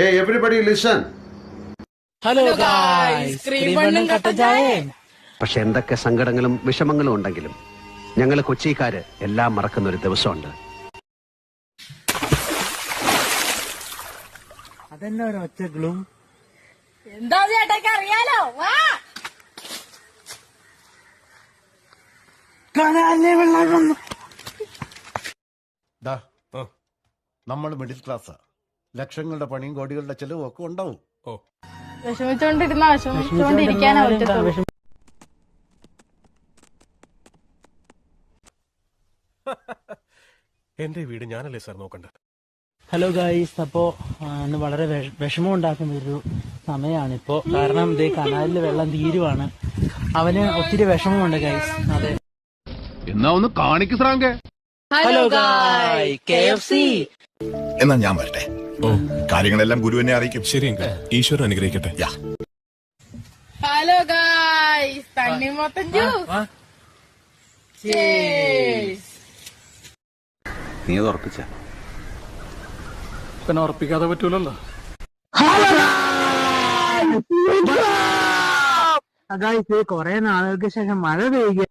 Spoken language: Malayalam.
Hey, everybody ലിസൺ ഹലോ പക്ഷെ എന്തൊക്കെ സങ്കടങ്ങളും വിഷമങ്ങളും ഉണ്ടെങ്കിലും ഞങ്ങൾ കൊച്ചിക്കാര് എല്ലാം മറക്കുന്ന ഒരു ദിവസമുണ്ട്. അതെന്നെ ഒരു ഒച്ചകളും എന്താ ചേട്ടക്ക് അറിയാലോ? വാ. കനാലിലെ വെള്ളം നമ്മൾ മിഡിൽ ക്ലാസ്സാ ലക്ഷങ്ങളുടെ പണിയും കോടികളുടെ ചെലവും ഒക്കെ ഉണ്ടാവും. വിഷമിച്ചോണ്ടിരുന്ന വിഷമിച്ചോണ്ടിരിക്കാനാ പറ്റത്തുള്ളൂ. എന്റെ വീട് ഞാനല്ലേ സാർ നോക്കണ്ടത്? ഹലോ ഗായ്സ് അപ്പോ ഇന്ന് വളരെ വിഷ- വിഷമം ഉണ്ടാക്കുന്ന ഒരു സമയമാണിപ്പോ. കാരണം ഇതേ കനാലിൽ വെള്ളം തീരുവാണ്. അവന് ഒത്തിരി വിഷമമുണ്ട് ഗൈസ് അതെ. എന്നാ ഒന്ന് കാണിക്കു സ്രാങ്കേ hello guy K F C. എന്നാ ഞാൻ വരട്ടെ. കാര്യങ്ങളെല്ലാം ഗുരു എന്നെ അറിയിക്കും. ശരി ഈശ്വരൻ അനുഗ്രഹിക്കട്ടെ. ഹലോ ഗായ്സ് തണ്ണിമത്തൻ ജ്യൂസ് നീ അത് ഉറപ്പിച്ച? പിന്നെ ഉറപ്പിക്കാതെ പറ്റൂലല്ലോ. കുറെ നാളുകൾക്ക് ശേഷം മഴ പെയ്യുക